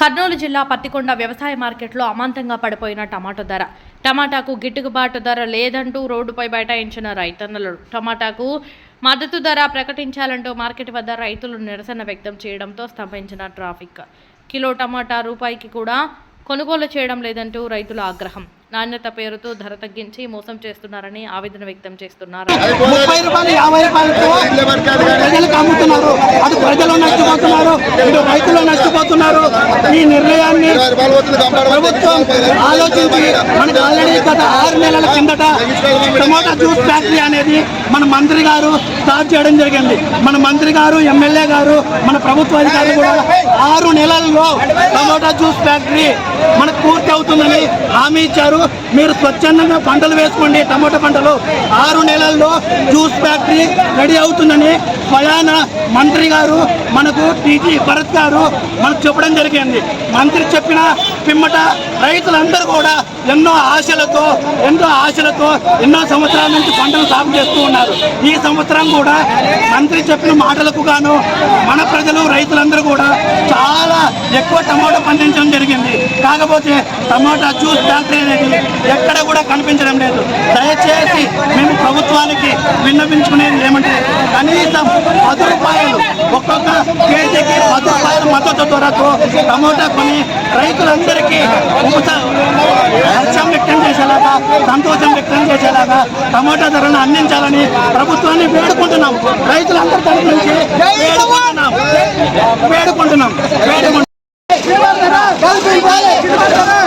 కర్నూలు జిల్లా పత్తికొండ వ్యవసాయ మార్కెట్లో అమాంతంగా పడిపోయిన టమాటో ధర. టమాటాకు గిట్టుబాటు ధర లేదంటూ రోడ్డుపై బైఠాయించిన రైతన్నలు. టమాటాకు మద్దతు ధర ప్రకటించాలంటూ మార్కెట్ వద్ద రైతులు నిరసన వ్యక్తం చేయడంతో స్తంభించిన ట్రాఫిక్. కిలో టమాటా రూపాయికి కూడా కొనుగోలు చేయడం లేదంటూ రైతుల ఆగ్రహం. నాణ్యత పేరుతో ధర తగ్గించి మోసం చేస్తున్నారని ఆవేదన వ్యక్తం చేస్తున్నారు. ముప్పై రూపాయలు యాభై రూపాయలతో ప్రజలకు అమ్ముతున్నారు. అది ప్రజలు నష్టపోతున్నారు ఇటు రైతులు నష్టపోతున్నారు. ఈ నిర్ణయాన్ని ప్రభుత్వం ఆలోచించి మనకు ఆల్రెడీ గత ఆరు నెలల కిందట టమోటా జ్యూస్ ఫ్యాక్టరీ అనేది మన మంత్రి గారు స్టార్ట్ చేయడం జరిగింది. మన మంత్రి గారు ఎమ్మెల్యే గారు మన ప్రభుత్వ అధికారులు కూడా ఆరు నెలల్లో టమోటా జ్యూస్ ఫ్యాక్టరీ మనకు పూర్తి అవుతుందని హామీ ఇచ్చారు. మీరు స్వచ్ఛందంగా పంటలు వేసుకోండి. టమాటో పంటలు ఆరు నెలల్లో జ్యూస్ ఫ్యాక్టరీ రెడీ అవుతుందని స్వయాన మంత్రి గారు మనకు టీజీ భరత్ గారు మనకు చెప్పడం జరిగింది. మంత్రి చెప్పిన పిమ్మట రైతులందరూ కూడా ఎన్నో ఆశలతో ఎన్నో ఆశలతో ఎన్నో సంవత్సరాల నుంచి పంటలు సాగు చేస్తూ ఉన్నారు. ఈ సంవత్సరం కూడా మంత్రి చెప్పిన మాటలకు గాను మన ప్రజలు రైతులందరూ కూడా ఎక్కువ టమాటా పండించడం జరిగింది. కాకపోతే టమాటా జ్యూస్ ఫ్యాక్టరీ అనేది ఎక్కడ కూడా కనిపించడం లేదు. దయచేసి మేము ప్రభుత్వానికి విన్నపించుకునేది ఏమంటే కనీసం పది రూపాయలు ఒక్కొక్క కేజీకి పది రూపాయల మద్దతు ధరతో టమోటా కొని రైతులందరికీ హర్షం వ్యక్తం చేసేలాగా సంతోషం వ్యక్తం చేసేలాగా టమోటా ధరలను అందించాలని ప్రభుత్వాన్ని వేడుకుంటున్నాం. రైతులందరి తరఫు నుంచి వేడుకుంటున్నాం. వేడుకుంటున్నాం. వేడుకుంటున్నాం. iguales.